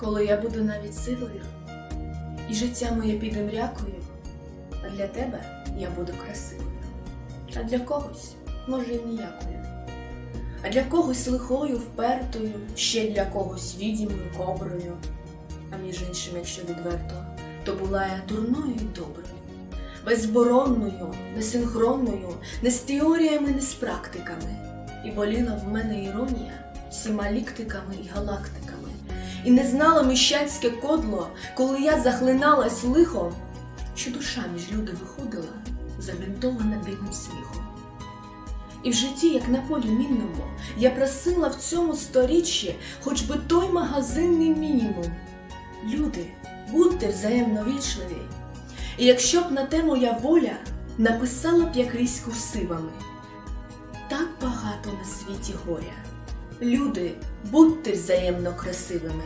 коли я буду навіть сивою, і життя моє піде мрякою, а для тебе я буду красивою, а для когось, може, й ніякою, а для когось лихою, впертою, ще для когось відімою, коброю, а між іншим, якщо відверто, то була я дурною і доброю, безборонною, несинхронною, не з теоріями, не з практиками, і боліла в мене іронія всіма ліктиками і галактиками. І не знала міщанське кодло, коли я захлиналась лихом, що душа між люди виходила, забінтована бідним сміхом. І в житті, як на полі мінному, я просила в цьому сторіччі хоч би той магазинний мінімум. Люди, будьте взаємно вічливі. І якщо б на те моя воля написала б я крізь курсивами, так багато на світі горя. Люди, будьте взаємно красивими.